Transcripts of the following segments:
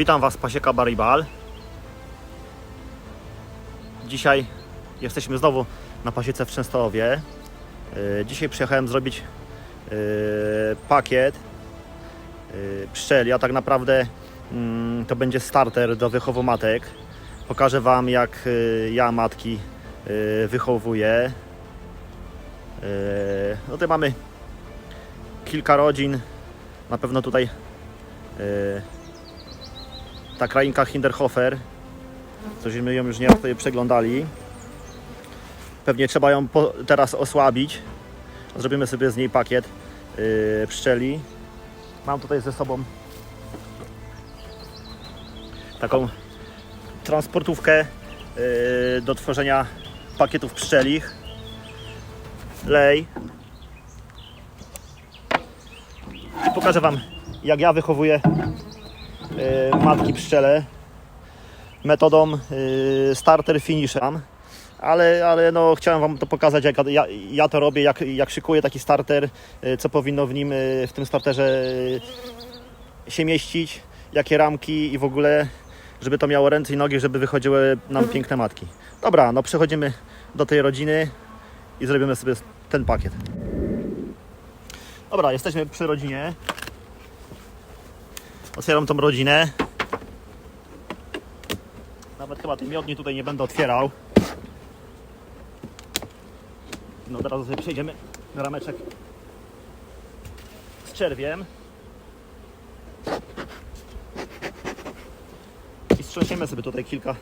Witam Was, Pasieka Baribal. Dzisiaj jesteśmy znowu na pasiece w Częstochowie. Yy, Dzisiaj przyjechałem zrobić yy, pakiet yy, pszczeli, a tak naprawdę mm, to będzie starter do wychowu matek. Pokażę Wam jak ja matki wychowuję. No tutaj mamy kilka rodzin. Na pewno tutaj ta krainka Hinderhofer. Cośmy ją już nieraz tutaj przeglądali. Pewnie trzeba ją teraz osłabić. Zrobimy sobie z niej pakiet yy, pszczeli. Mam tutaj ze sobą taką transportówkę yy, do tworzenia pakietów pszczelich. Lej. I pokażę Wam, jak ja wychowuję matki pszczele metodą yy, starter finishem. Ale, ale no, chciałem Wam to pokazać, jak ja, ja to robię, jak, jak szykuję taki starter, yy, co powinno w nim, w tym starterze się mieścić, jakie ramki i w ogóle, żeby to miało ręce i nogi, żeby wychodziły nam piękne matki. Dobra, no przechodzimy do tej rodziny i zrobimy sobie ten pakiet. Dobra, jesteśmy przy rodzinie. Otwieram tą rodzinę. Nawet chyba tej miodni tutaj nie będę otwierał. No teraz sobie przejdziemy na rameczek z czerwiem. I strząsiemy sobie tutaj kilka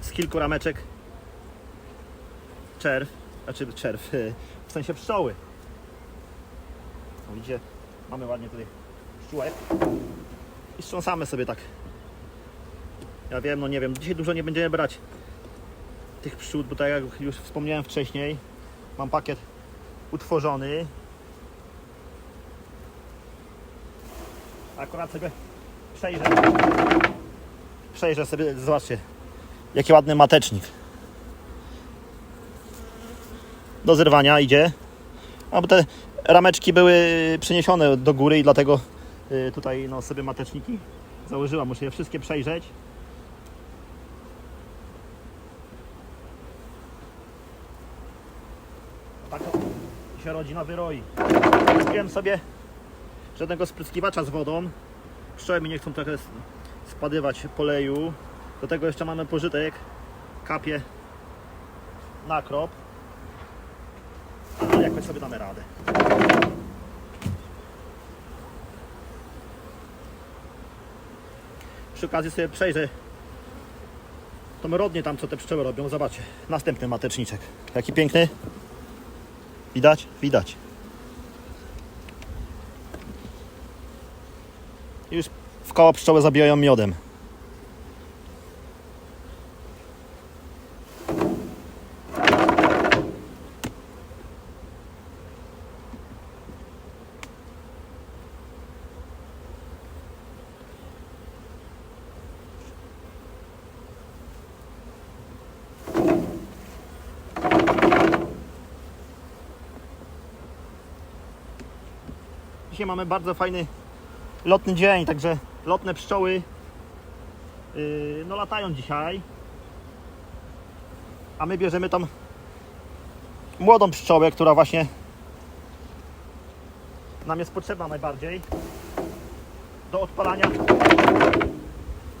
z kilku rameczek czerw, znaczy czerw, w sensie pszczoły. Widzicie, mamy ładnie tutaj pszczółek i strząsamy sobie tak. Ja wiem, no nie wiem, dzisiaj dużo nie będziemy brać tych pszczół, bo tak jak już wspomniałem wcześniej, mam pakiet utworzony. Akurat sobie przejrzę. Przejrzę sobie, zobaczcie, jaki ładny matecznik. Do zerwania idzie. A bo te rameczki były przeniesione do góry i dlatego y, tutaj no, sobie mateczniki założyłam. Muszę je wszystkie przejrzeć. Tak się rodzina wyroi. Kupiłem sobie żadnego spryskiwacza z wodą. Pszczoły mi nie chcą trochę spadywać poleju. Do tego jeszcze mamy pożytek. Kapie nakrop. Ale jakoś sobie damy radę. Przy okazji sobie przejrzę tą rodnię tam, co te pszczoły robią. Zobaczcie, następny mateczniczek. Jaki piękny. Widać? Widać. Już w koło pszczoły zabijają miodem. Dzisiaj mamy bardzo fajny lotny dzień, także lotne pszczoły yy, no latają dzisiaj. A my bierzemy tam młodą pszczołę, która właśnie nam jest potrzebna najbardziej do odpalania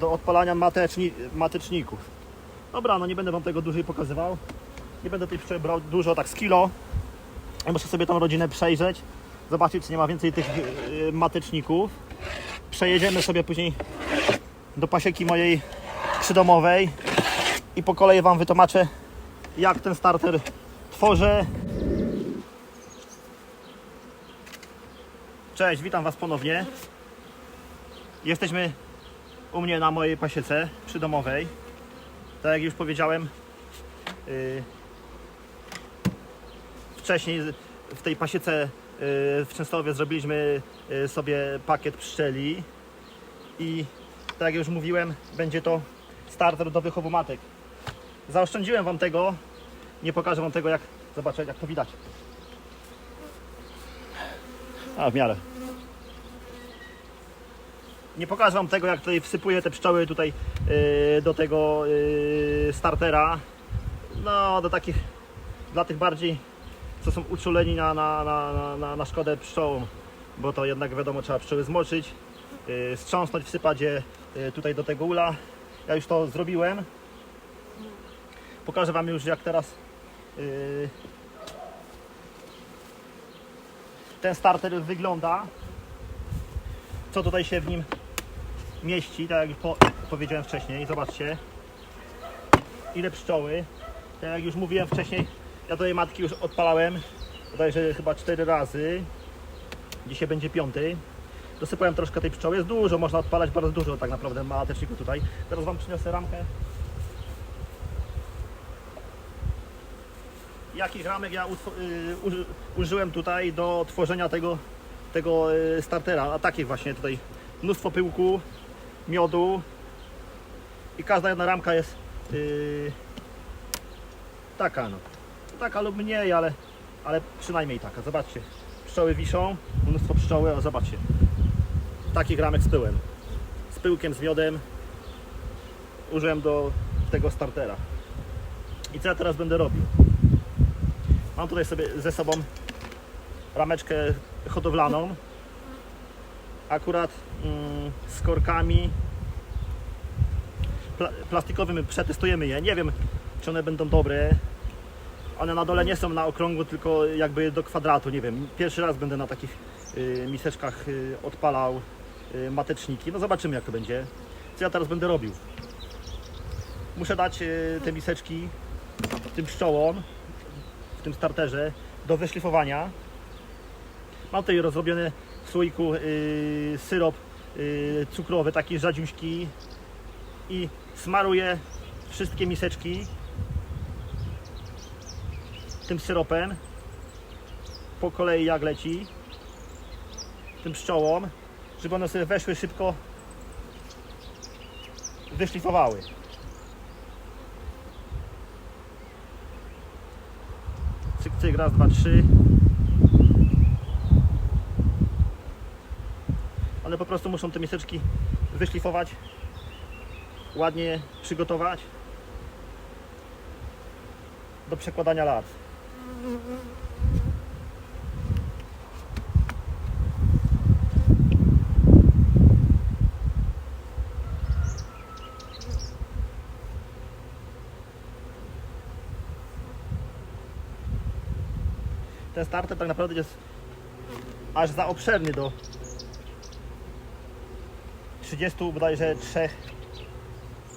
do odpalania mateczni, mateczników. Dobra, no nie będę Wam tego dłużej pokazywał. Nie będę tej pszczoły brał dużo, tak z kilo. Ja muszę sobie tą rodzinę przejrzeć, zobaczyć, czy nie ma więcej tych yy, mateczników. Przejedziemy sobie później do pasieki mojej przydomowej i po kolei Wam wytłumaczę, jak ten starter tworzę. Cześć, witam Was ponownie. Jesteśmy u mnie na mojej pasiece przydomowej. Tak jak już powiedziałem, yy, wcześniej w tej pasiece w Częstochowie zrobiliśmy yy, sobie pakiet pszczeli i tak jak już mówiłem, będzie to starter do wychowu matek. Zaoszczędziłem Wam tego, nie pokażę Wam tego jak, zobaczę jak to widać. A w miarę. Nie pokażę Wam tego, jak tutaj wsypuję te pszczoły tutaj yy, do tego yy, startera. No, do takich, dla tych bardziej, co są uczuleni na, na, na, na, na, szkodę pszczołom, bo to jednak wiadomo, trzeba pszczoły zmoczyć, yy, strząsnąć, wsypać je yy, tutaj do tego ula. Ja już to zrobiłem. Pokażę Wam już, jak teraz yy, ten starter wygląda. Co tutaj się w nim mieści, tak jak już po, powiedziałem wcześniej. Zobaczcie, ile pszczoły. Tak jak już mówiłem wcześniej, ja tutaj matki już odpalałem, bodajże chyba 4 razy. Dzisiaj będzie piąty. Dosypałem troszkę tej pszczoły. Jest dużo, można odpalać bardzo dużo tak naprawdę mateczniku tutaj. Teraz Wam przyniosę ramkę. Jakich ramek ja y, uży- użyłem tutaj do tworzenia tego, tego y, startera. A takich właśnie tutaj mnóstwo pyłku, miodu i każda jedna ramka jest yy, taka no. Taka lub mniej, ale, ale przynajmniej taka. Zobaczcie, pszczoły wiszą, mnóstwo pszczoły, o zobaczcie. Takich ramek z pyłem. Z pyłkiem, z miodem użyłem do tego startera. I co ja teraz będę robił? Mam tutaj sobie ze sobą rameczkę hodowlaną. Akurat mm, z korkami pla plastikowymi przetestujemy je. Nie wiem, czy one będą dobre. One na dole nie są na okrągło, tylko jakby do kwadratu. Nie wiem. Pierwszy raz będę na takich y, miseczkach y, odpalał y, mateczniki. No zobaczymy, jak to będzie. Co ja teraz będę robił? Muszę dać y, te miseczki tym pszczołom w tym starterze do wyszlifowania. Mam tutaj rozrobiony w słoiku yy, syrop yy, cukrowy, taki rzadziuśki i smaruję wszystkie miseczki tym syropem po kolei jak leci tym pszczołom, żeby one sobie weszły szybko wyszlifowały. Cyk, cyk, raz, dwa, trzy. One po prostu muszą te miseczki wyszlifować, ładnie przygotować do przekładania lat. Ten starter tak naprawdę jest aż za obszerny do 30 bodajże 3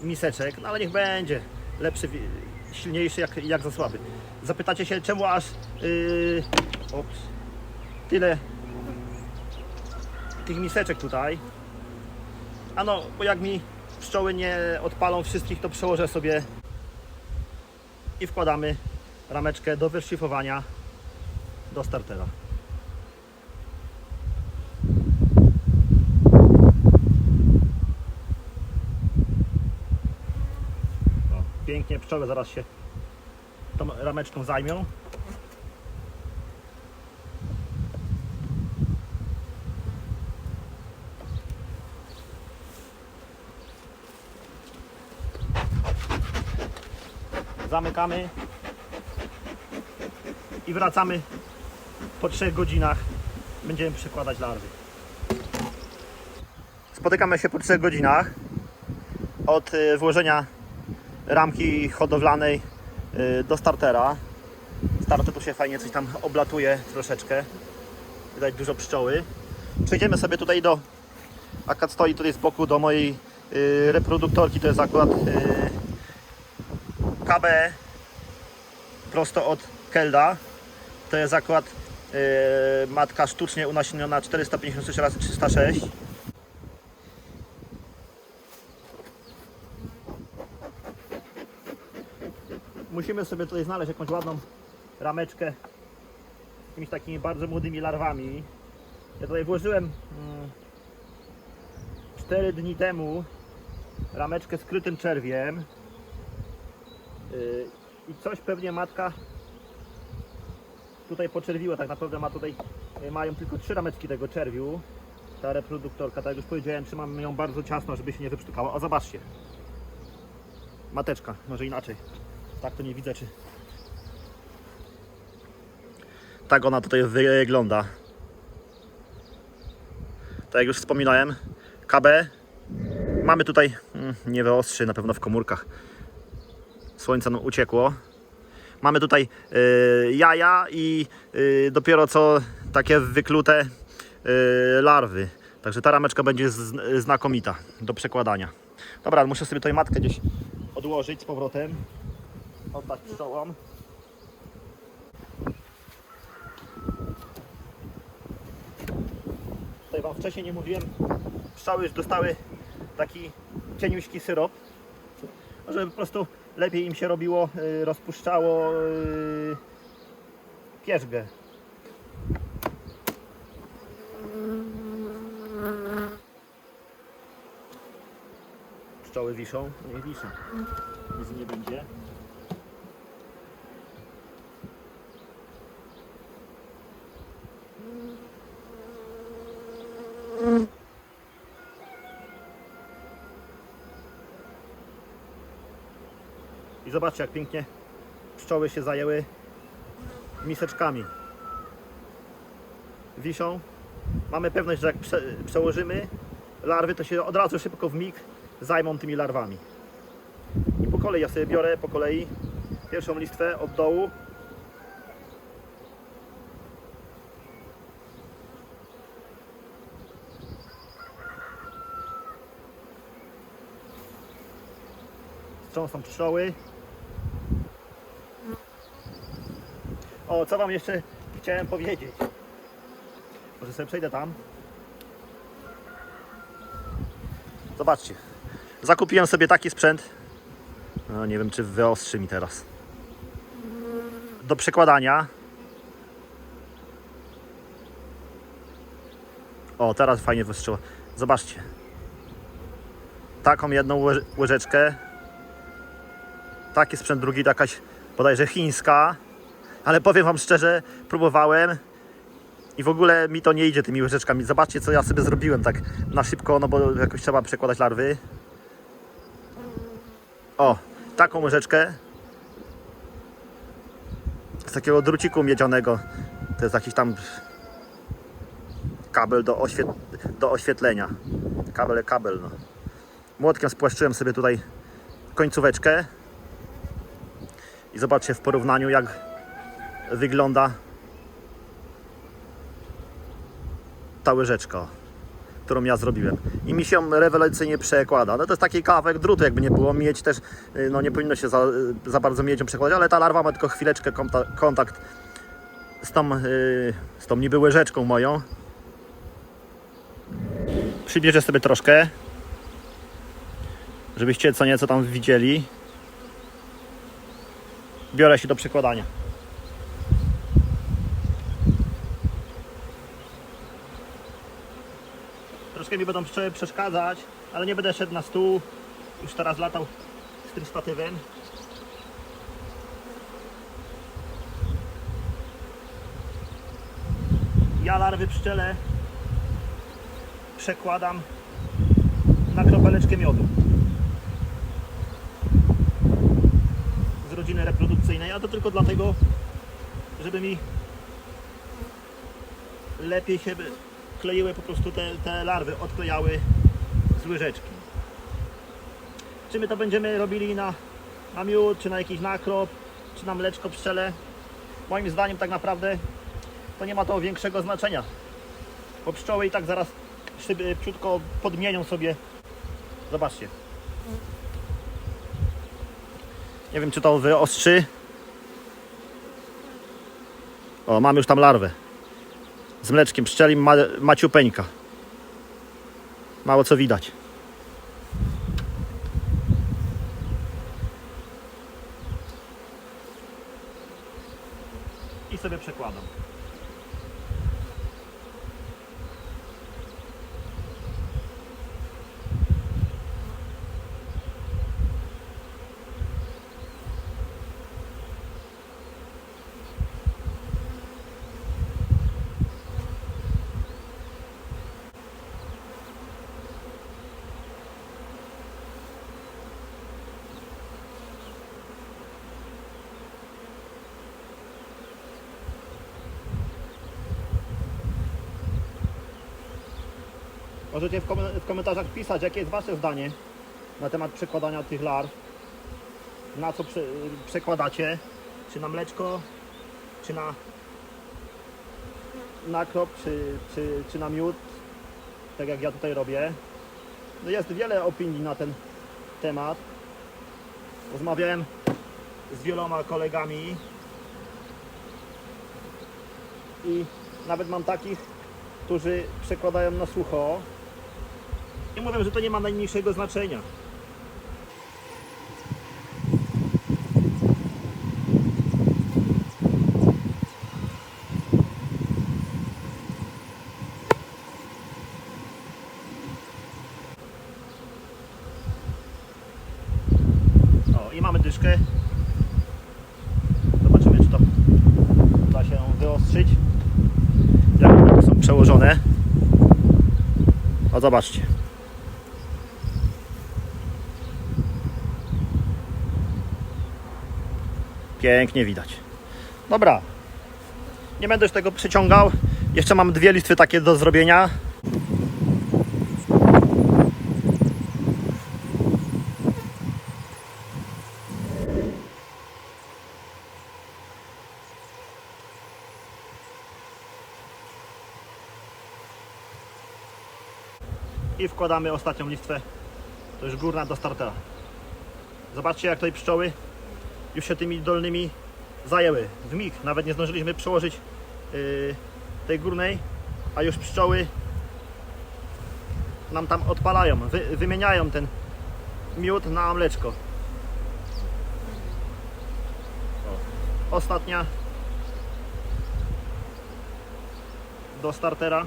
miseczek, no ale niech będzie lepszy, silniejszy jak, jak za słaby. Zapytacie się czemu aż yy, ops, tyle tych miseczek tutaj. Ano, bo jak mi pszczoły nie odpalą wszystkich, to przełożę sobie i wkładamy rameczkę do wyszlifowania do startera. Pięknie, pszczoły zaraz się tą rameczką zajmią. Zamykamy i wracamy po 3 godzinach. Będziemy przekładać larwy. Spotykamy się po 3 godzinach od y, włożenia ramki hodowlanej do startera. Starter tu się fajnie coś tam oblatuje troszeczkę. Widać dużo pszczoły. Przejdziemy sobie tutaj do. Akad stoi tutaj z boku do mojej y, reproduktorki. To jest akurat y, KB prosto od Kelda. To jest akurat y, matka sztucznie unasieniona 456 razy 306. Musimy sobie tutaj znaleźć jakąś ładną rameczkę z jakimiś takimi bardzo młodymi larwami. Ja tutaj włożyłem mm, 4 dni temu rameczkę z krytym czerwiem. Yy, I coś pewnie matka tutaj poczerwiła. Tak naprawdę ma tutaj, yy, mają tylko trzy rameczki tego czerwiu. Ta reproduktorka, tak jak już powiedziałem, trzymam ją bardzo ciasno, żeby się nie wyprztukała. O, zobaczcie. Mateczka, może inaczej. Tak to nie widzę, czy... Tak ona tutaj wygląda. Tak jak już wspominałem, KB. Mamy tutaj, mm, nie wyostrzy, na pewno w komórkach. Słońce nam uciekło. Mamy tutaj y, jaja i y, dopiero co takie wyklute y, larwy. Także ta rameczka będzie z, znakomita do przekładania. Dobra, muszę sobie tutaj matkę gdzieś odłożyć z powrotem. Oddać pszczołom. Tutaj Wam wcześniej nie mówiłem, pszczoły już dostały taki cieniuśki syrop, żeby po prostu lepiej im się robiło, y, rozpuszczało y, pierzgę. Pszczoły wiszą? Nie wiszą. Nic nie będzie. Zobaczcie jak pięknie pszczoły się zajęły miseczkami. Wiszą. Mamy pewność, że jak prze, przełożymy larwy, to się od razu szybko w mig zajmą tymi larwami. I po kolei ja sobie biorę po kolei pierwszą listwę od dołu. Strząsą pszczoły. O, co Wam jeszcze chciałem powiedzieć? Może sobie przejdę tam. Zobaczcie. Zakupiłem sobie taki sprzęt. No, nie wiem, czy wyostrzy mi teraz. Do przekładania. O, teraz fajnie wyostrzyło. Zobaczcie. Taką jedną łyż- łyżeczkę. Taki sprzęt drugi, jakaś bodajże chińska. Ale powiem Wam szczerze, próbowałem i w ogóle mi to nie idzie tymi łyżeczkami. Zobaczcie, co ja sobie zrobiłem tak na szybko, no bo jakoś trzeba przekładać larwy. O, taką łyżeczkę z takiego druciku miedzianego. To jest jakiś tam kabel do, oświet do oświetlenia. Kabel, kabel, no. Młotkiem spłaszczyłem sobie tutaj końcóweczkę i zobaczcie w porównaniu jak wygląda ta łyżeczka, którą ja zrobiłem. I mi się rewelacyjnie przekłada. No to jest taki kawałek drutu, jakby nie było. Mieć też, y, no nie powinno się za, y, za bardzo miedzą przekładać, ale ta larwa ma tylko chwileczkę konta, kontakt z tą, y, z tą niby łyżeczką moją. Przybierzę sobie troszkę, żebyście co nieco tam widzieli. Biorę się do przekładania. Troszkę mi będą przeszkadzać, ale nie będę szedł na stół. Już teraz latał z tym statywem. Ja larwy pszczele przekładam na kropeleczkę miodu. Z rodziny reprodukcyjnej, a to tylko dlatego, żeby mi lepiej się by- kleiły po prostu te, te larwy, odklejały z łyżeczki. Czy my to będziemy robili na, na miód, czy na jakiś nakrop, czy na mleczko pszczele? Moim zdaniem tak naprawdę to nie ma to większego znaczenia. Bo pszczoły i tak zaraz szybciutko podmienią sobie. Zobaczcie. Nie wiem czy to wyostrzy. O, mam już tam larwę z mleczkiem pszczelim ma, maciupeńka. Mało co widać. I sobie przekładam. Możecie w, kom- w komentarzach pisać, jakie jest Wasze zdanie na temat przekładania tych larw. Na co prze- przekładacie? Czy na mleczko, czy na nakrop, czy, czy, czy na miód, tak jak ja tutaj robię. No jest wiele opinii na ten temat. Rozmawiałem z wieloma kolegami i nawet mam takich, którzy przekładają na sucho i mówią, że to nie ma najmniejszego znaczenia. O, i mamy dyszkę. Zobaczymy, czy to da się wyostrzyć. Jak są przełożone. O, zobaczcie. Pięknie widać. Dobra. Nie będę już tego przeciągał. Jeszcze mam dwie listwy takie do zrobienia. I wkładamy ostatnią listwę. To już górna do startera. Zobaczcie jak tutaj pszczoły już się tymi dolnymi zajęły. W mig. Nawet nie zdążyliśmy przełożyć yy, tej górnej, a już pszczoły nam tam odpalają. Wy, wymieniają ten miód na mleczko. Ostatnia do startera.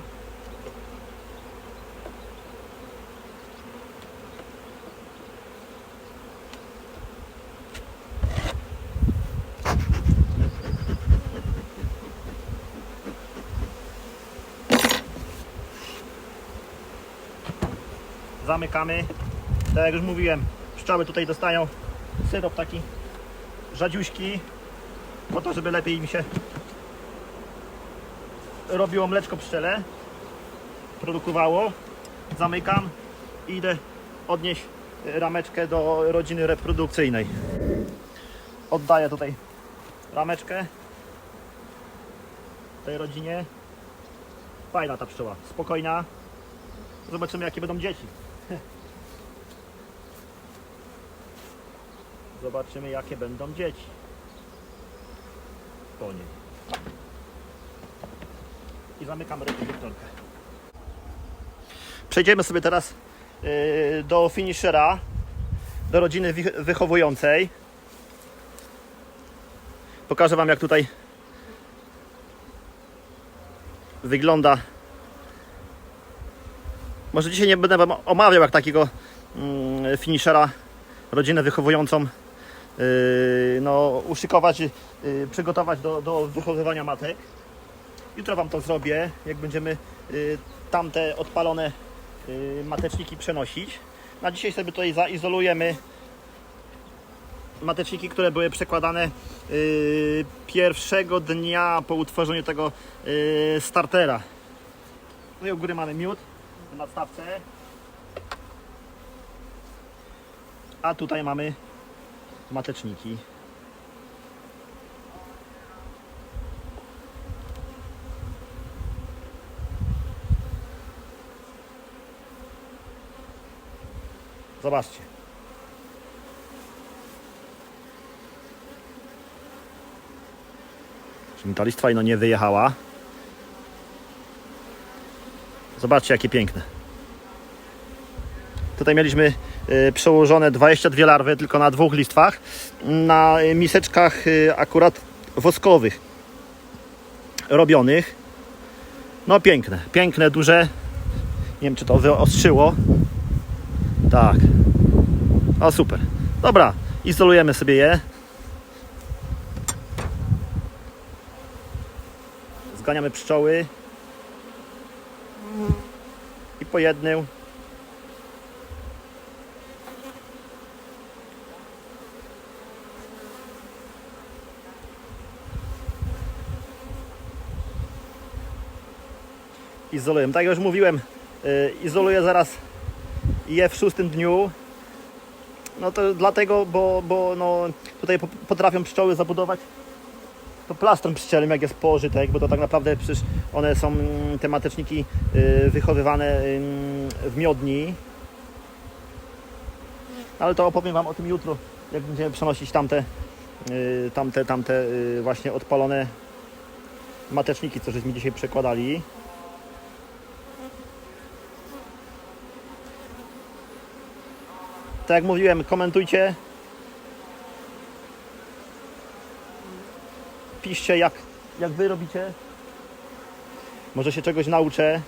Zamykamy. Tak jak już mówiłem, pszczoły tutaj dostają syrop taki rzadziuśki, po to, żeby lepiej im się robiło mleczko pszczele, produkowało. Zamykam i idę odnieść rameczkę do rodziny reprodukcyjnej. Oddaję tutaj rameczkę tej rodzinie. Fajna ta pszczoła, spokojna. Zobaczymy jakie będą dzieci. Zobaczymy jakie będą dzieci. Po niej. I zamykam reproduktorkę. Przejdziemy sobie teraz yy, do finishera, do rodziny wychowującej. Pokażę Wam jak tutaj wygląda może dzisiaj nie będę Wam omawiał jak takiego mm, finishera, rodzinę wychowującą no, uszykować, yy, przygotować do, do wychowywania matek. Jutro Wam to zrobię, jak będziemy yy, tamte odpalone mateczniki przenosić. Na dzisiaj sobie tutaj zaizolujemy mateczniki, które były przekładane pierwszego dnia po utworzeniu tego startera. Tutaj u góry mamy miód w nadstawce. A tutaj mamy mateczniki. Zobaczcie. Ta listwa nie wyjechała? Zobaczcie jakie piękne. Tutaj mieliśmy przełożone 22 larwy tylko na dwóch listwach. Na y, miseczkach y, akurat woskowych robionych. No piękne, piękne, duże. Nie wiem czy to wyostrzyło. Tak. O super. Dobra, izolujemy sobie je. Zganiamy pszczoły. I po jednym. Izolujemy. Tak jak już mówiłem, y, izoluję zaraz je w szóstym dniu. No to dlatego, bo, bo no, tutaj po- potrafią pszczoły zabudować to plastrem pszczelym, jak jest pożytek, bo to tak naprawdę przecież one są, mm, te mateczniki y, wychowywane ym, w miodni. Ale to opowiem Wam o tym jutro, jak będziemy przenosić tamte, y, tamte, tamte y, właśnie odpalone mateczniki, co żeśmy dzisiaj przekładali. Tak jak mówiłem, komentujcie. Piszcie jak, jak wy robicie. Może się czegoś nauczę.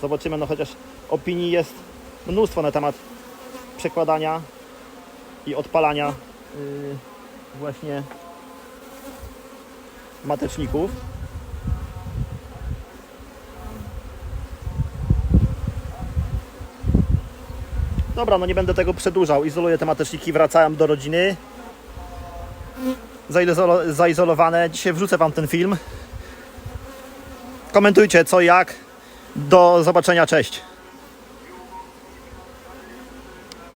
Zobaczymy, no chociaż opinii jest mnóstwo na temat przekładania i odpalania yy, właśnie mateczników. Dobra, no nie będę tego przedłużał. Izoluję te mateczniki, wracałem do rodziny. Zaizolo- zaizolowane. Dzisiaj wrzucę Wam ten film. Komentujcie co jak. Do zobaczenia, cześć.